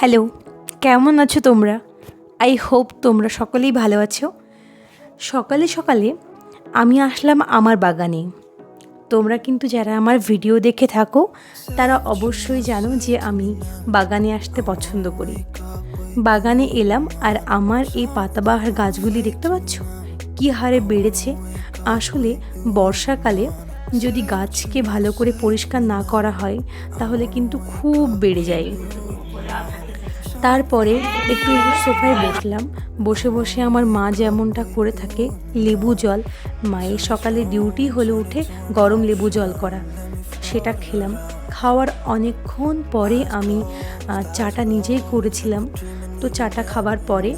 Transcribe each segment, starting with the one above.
Hello, কেমন আছো তোমরা? আই হোপ তোমরা সকলেই ভালো আছো। সকালে সকালে আমি আসলাম আমার বাগানে। তোমরা কিন্তু যারা আমার ভিডিও দেখে থাকো, তারা অবশ্যই জানো যে আমি বাগানে আসতে পছন্দ করি। বাগানে এলাম আর আমার এই পাতাবাহার গাছগুলি দেখতে পাচ্ছ? কী হারে বেড়েছে? আসলে বর্ষাকালে যদি গাছকে ভালো করে পরিষ্কার না করা হয়, তাহলে কিন্তু খুব বেড়ে যায়। তারপরে একটু সোফায় বসলাম। বসে বসে আমার মা যেমনটা করে থাকে, লেবু জল। মায়ের সকালে ডিউটি হলে উঠে গরম লেবু জল করা। সেটা খেলাম। খাওয়ার অনেকক্ষণ পরে আমি চাটা নিজেই করেছিলাম। তো চাটা খাবার পরে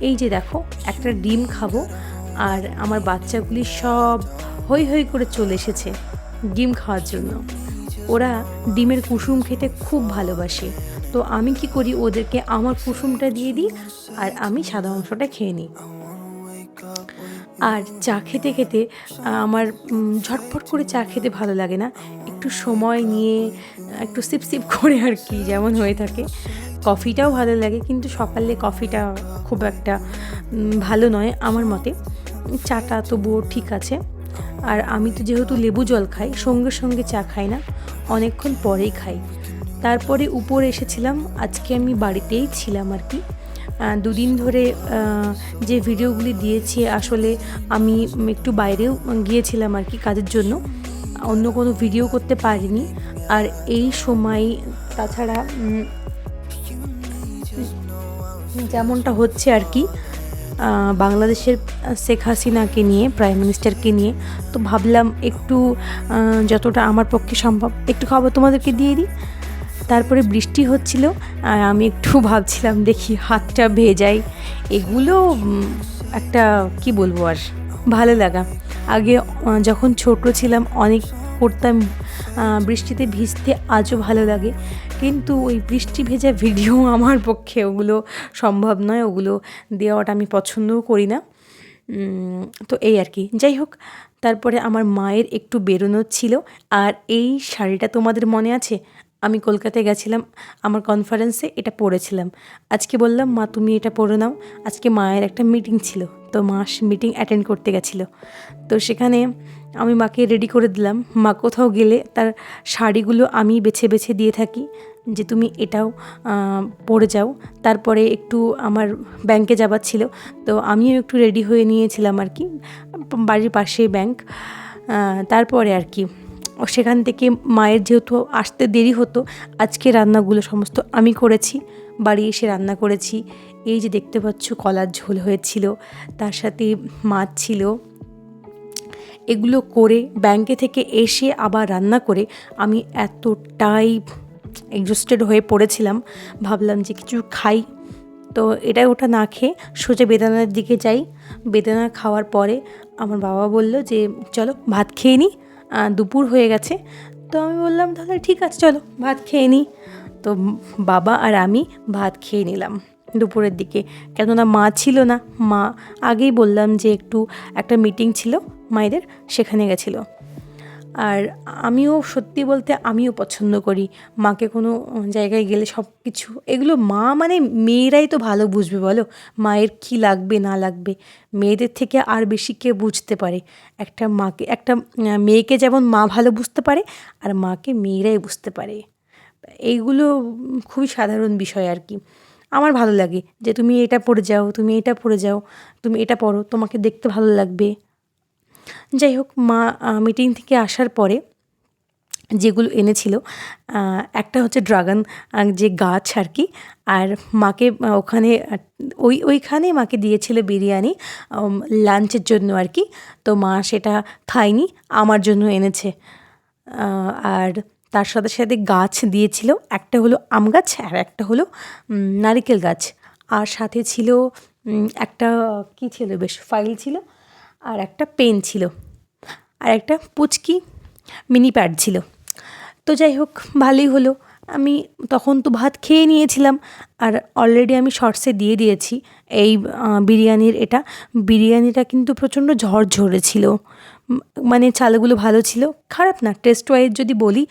এই যে দেখো, একটা ডিম খাব আর আমার বাচ্চাগুলি সব হই হই করে চলে এসেছে ডিম খাওয়ার জন্য। ওরা ডিমের কুসুম খেতে খুব ভালোবাসে। তো আমি কি করি? ওদেরকে আমার কুসুমটা দিয়ে দিই আর আমি সাদা অংশটা খেয়ে নিই। আর চা খেতে খেতে, আমার ঝটফট করে চা খেতে ভালো লাগে না। একটু সময় নিয়ে, একটু সিপ সিপ করে আর কি যেমন হয়ে থাকে। কফিটাও ভালো লাগে, কিন্তু সকালে কফিটা খুব একটা ভালো নয় আমার মতে। চাটা তবুও ঠিক আছে। আর আমি তো যেহেতু লেবু জল খাই, সঙ্গে সঙ্গে চা খাই না, অনেকক্ষণ পরেই খাই। তারপরে উপরে এসেছিলাম, আজকে আমি বাড়িতেই ছিলাম আর কি। দুদিন ধরে যে ভিডিওগুলি দিয়েছি, আসলে আমি একটু বাইরেও গিয়েছিলাম আর কি কাজের জন্য। অন্য কোনো ভিডিও করতে পারিনি। আর এই সময় তাছাড়া যেমনটা হচ্ছে আর কি বাংলাদেশের শেখ হাসিনাকে নিয়ে, প্রাইম মিনিস্টারকে নিয়ে, তো ভাবলাম একটু যতটা আমার পক্ষে সম্ভব, একটু খাবার তোমাদেরকে দিয়ে দিই। তারপরে বৃষ্টি হচ্ছিল, আর আমি একটু ভাবছিলাম দেখি হাতটা ভেজাই। এগুলো একটা কি বলব আর, ভালো লাগা। আগে যখন ছোট ছিলাম, অনেক করতাম বৃষ্টিতে ভিজতে আজও ভালো লাগে। কিন্তু ওই বৃষ্টি ভেজা ভিডিও আমার পক্ষে ওগুলো সম্ভব নয়, ওগুলো দেওয়াটা আমি পছন্দও করি না। তো এই আর কি। যাই হোক, তারপরে আমার মায়ের একটু বেরোনোর ছিল, আর এই শাড়িটা তোমাদের মনে আছে? আমি কলকাতায় গেছিলাম, আমার কনফারেন্সে এটা পড়েছিলাম। আজকে বললাম, মা, তুমি এটা পড়ে নাও। আজকে মায়ের একটা মিটিং ছিল, তো মা মিটিং অ্যাটেন্ড করতে গেছিল। তো সেখানে আমি মাকে রেডি করে দিলাম, মা, কোথাও গেলে তার শাড়িগুলো আমি বেছে বেছে দিয়ে থাকি, যে তুমি এটাও পরে যাও। তারপরে একটু আমার ব্যাংকে যাবার ছিল, তো আমিও একটু রেডি হয়ে নিয়েছিলাম আর কি, বাড়ির পাশে ব্যাংক তারপরে আর কি। সেখান থেকে মায়ের যেহেতু আসতে দেরি হতো, আজকে রান্নাগুলো সমস্ত আমি করেছি, বাড়ি এসে রান্না করেছি। এই যে দেখতে পাচ্ছ কলার ঝোল হয়েছিল, তার সাথে মাছ ছিল। এগুলো করে ব্যাংকে থেকে এসে আবার রান্না করে আমি এতটাই এক্সস্টেড হয়ে পড়েছিলাম, ভাবলাম যে কিছু খাই। তো এটা ওটা না খেয়ে সোজা বেদানার দিকে যাই। বেদানা খাওয়ার পরে আমার বাবা বলল যে, চলো ভাত খেয়ে নিই দুপুর হয়ে গেছে। তো আমি বললাম, তাহলে ঠিক আছে, চলো, ভাত খেয়ে নিই। তো বাবা আর আমি ভাত খেয়ে নিলাম দুপুরের দিকে। কেননা মা ছিল না, মা আগেই বললাম যে একটু একটা মিটিং ছিল মায়েদের, সেখানে গেছিল। আর আমিও সত্যি বলতে আমিও পছন্দ করি। মাকে কোনো জায়গায় গেলে সব কিছু এগুলো মা মানে মেয়েরাই তো ভালো বুঝবে বলো। মায়ের কী লাগবে, না লাগবে, মেয়েদের থেকে আর বেশি কে বুঝতে পারে? একটা মাকে, একটা মেয়েকে যেমন মা ভালো বুঝতে পারে, আর মাকে মেয়েরাই বুঝতে পারে। এইগুলো খুবই সাধারণ বিষয় আর কি। আমার ভালো লাগে যে তুমি এটা পড়ে যাও, তুমি এটা পড়ে যাও, তুমি এটা পড়ো, তোমাকে দেখতে ভালো লাগবে। যাই হোক, মা মিটিং থেকে আসার পরে যেগুলো এনেছিল একটা হচ্ছে ড্রাগন যে গাছ আর কি, আর মাকে ওখানে ওই ওইখানে মাকে দিয়েছিল বিরিয়ানি লাঞ্চের জন্য আর কি। তো মা সেটা খায়নি, আমার জন্য এনেছে। আর তার সাথে সাথে গাছ দিয়েছিল, একটা হলো আম গাছ আর একটা হলো নারিকেল গাছ। আর সাথে ছিল একটা কী ছিল বেশ ফাইল ছিল, আর একটা পেন ছিল। আর একটা পুচকি মিনি প্যাড ছিল। তো যাই হোক, ভালোই হলো। আমি তখন তো ভাত খেয়ে নিয়েছিলাম আর অলরেডি আমি শর্টসে দিয়ে দিয়েছি। এই বিরিয়ানির এটা। বিরিয়ানিটা কিন্তু প্রচণ্ড ঝরঝরে ছিল। মানে চালগুলো ভালো ছিল। খারাপ না টেস্ট ওয়াইজ যদি বলি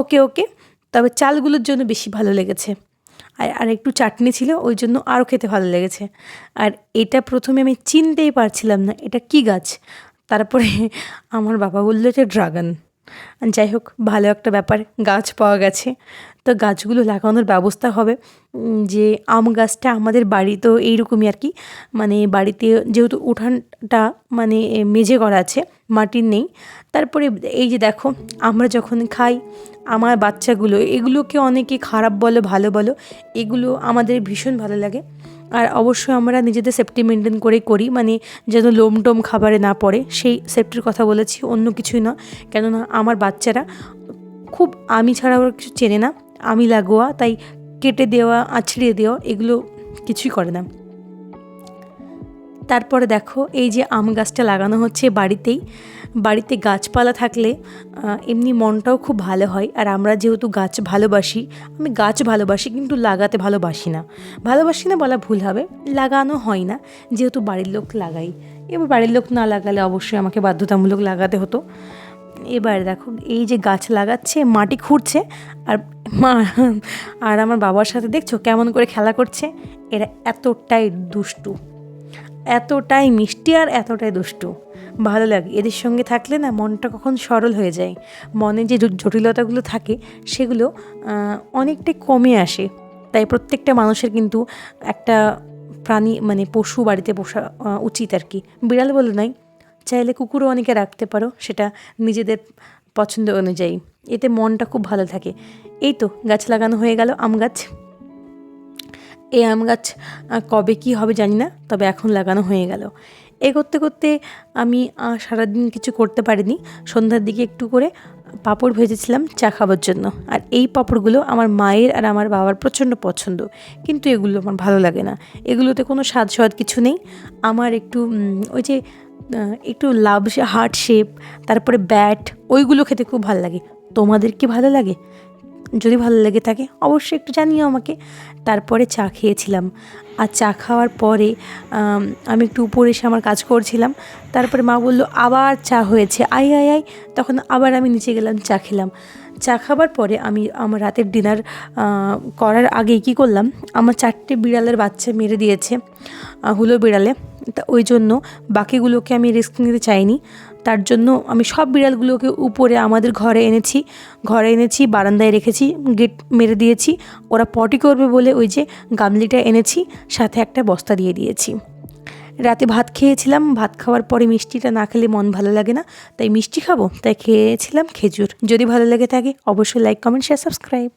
ওকে ওকে তবে চালগুলোর জন্য বেশি ভালো লেগেছে। আর আর একটু চাটনি ছিল, ওই জন্য আরও খেতে ভালো লেগেছে। আর এটা প্রথমে আমি চিনতেই পারছিলাম না, এটা কি গাছ? তারপরে আমার বাবা বলল যে, ড্রাগন। যাই হোক, ভালো একটা ব্যাপার, গাছ পাওয়া গেছে। তো গাছগুলো লাগানোর ব্যবস্থা হবে যে আম গাছটা আমাদের বাড়ি তো এইরকমই আর কি। মানে বাড়িতে যেহেতু উঠানটা মানে মেঝে করা আছে, মাটির নেই। তারপরে এই যে দেখো, আমরা যখন খাই, আমার বাচ্চাগুলো, এগুলোকে অনেকে খারাপ বলো, ভালো বলো, এগুলো আমাদের ভীষণ ভালো লাগে। আর অবশ্যই আমরা নিজেদের সেফটি মেনটেন করে করি। মানে যেন লোম টোম খাবারে না পড়ে, সেই সেফটির কথা বলেছি, অন্য কিছুই না। কেননা আমার বাচ্চারা খুব আমি ছাড়া ওরা কিছু চেনে না। আমি লাগোয়া, তাই কেটে দেওয়া, আছড়িয়ে দেওয়া, এগুলো কিছুই করে না। তারপরে দেখো, এই যে আম গাছটা লাগানো হচ্ছে বাড়িতেই। বাড়িতে গাছপালা থাকলে এমনি মনটাও খুব ভালো হয়। আর আমরা যেহেতু গাছ ভালোবাসি, আমি গাছ ভালোবাসি কিন্তু লাগাতে ভালোবাসি না। ভালোবাসি না বলা ভুল হবে, লাগানো হয় না। যেহেতু বাড়ির লোক লাগাই। এবার বাড়ির লোক না লাগালে অবশ্যই আমাকে বাধ্যতামূলক লাগাতে হতো। এবার দেখো, এই যে গাছ লাগাচ্ছে, মাটি খুঁড়ছে, আর মা, আর আমার বাবার সাথে দেখছ কেমন করে খেলা করছে? এরা এতটাই দুষ্টু। এতটাই মিষ্টি আর এতটাই দুষ্টু। ভালো লাগে, এদের সঙ্গে থাকলে না মনটা কখন সরল হয়ে যায়। মনে যে জটিলতাগুলো থাকে, সেগুলো অনেকটাই কমে আসে। তাই প্রত্যেকটা মানুষের কিন্তু একটা প্রাণী মানে পশু বাড়িতে পোষা উচিত আর কি। বিড়াল বলে নয় চাইলে কুকুরও অনেকে রাখতে পারো, সেটা নিজেদের পছন্দ অনুযায়ী। এতে মনটা খুব ভালো থাকে। এই তো, গাছ লাগানো হয়ে গেল, আম গাছ। এই আম গাছ কবে কি হবে জানি না, তবে এখন লাগানো হয়ে গেল। এ করতে করতে আমি সারাদিন কিছু করতে পারিনি। সন্ধ্যার দিকে একটু করে পাঁপড় ভেজেছিলাম, চা খাবার জন্য। আর এই পাঁপড়গুলো আমার মায়ের আর আমার বাবার প্রচণ্ড পছন্দ। কিন্তু এগুলো আমার ভালো লাগে না। এগুলোতে কোনো স্বাদ স্বাদ কিছু নেই। আমার একটু ওই যে একটু লাভ হার্ট শেপ, তারপরে ব্যাট, ওইগুলো খেতে খুব ভালো লাগে। তোমাদের কি ভালো লাগে? যদি ভালো লেগে থাকে, অবশ্যই একটু জানিও আমাকে। তারপরে চা খেয়েছিলাম। আর চা খাওয়ার পরে, আমি একটু উপরে এসে আমার কাজ করছিলাম। তারপরে মা বলল, আবার চা হয়েছে। আই আই আই তখন আবার আমি নিচে গেলাম, চা খেলাম। চা খাবার পরে আমি আমার রাতের ডিনার করার আগেই কী করলাম, আমার চারটে বিড়ালের বাচ্চা মেরে দিয়েছে হুলো বিড়ালে। তা ওই জন্য বাকিগুলোকে আমি রিস্ক নিতে চাইনি। তার জন্য আমি সব বিড়ালগুলোকে উপরে আমাদের ঘরে এনেছি। ঘরে এনেছি, বারান্দায় রেখেছি, গেট মেরে দিয়েছি। ওরা পটি করবে বলে ওই যে গামলিটা এনেছি, সাথে একটা বস্তা দিয়ে দিয়েছি। রাতে ভাত খেয়েছিলাম, ভাত খাওয়ার পরে মিষ্টিটা না খেলে মন ভালো লাগে না, তাই মিষ্টি খাব, তাই খেয়েছিলাম খেজুর। যদি ভালো লেগে থাকে, অবশ্যই লাইক কমেন্ট শেয়ার সাবস্ক্রাইব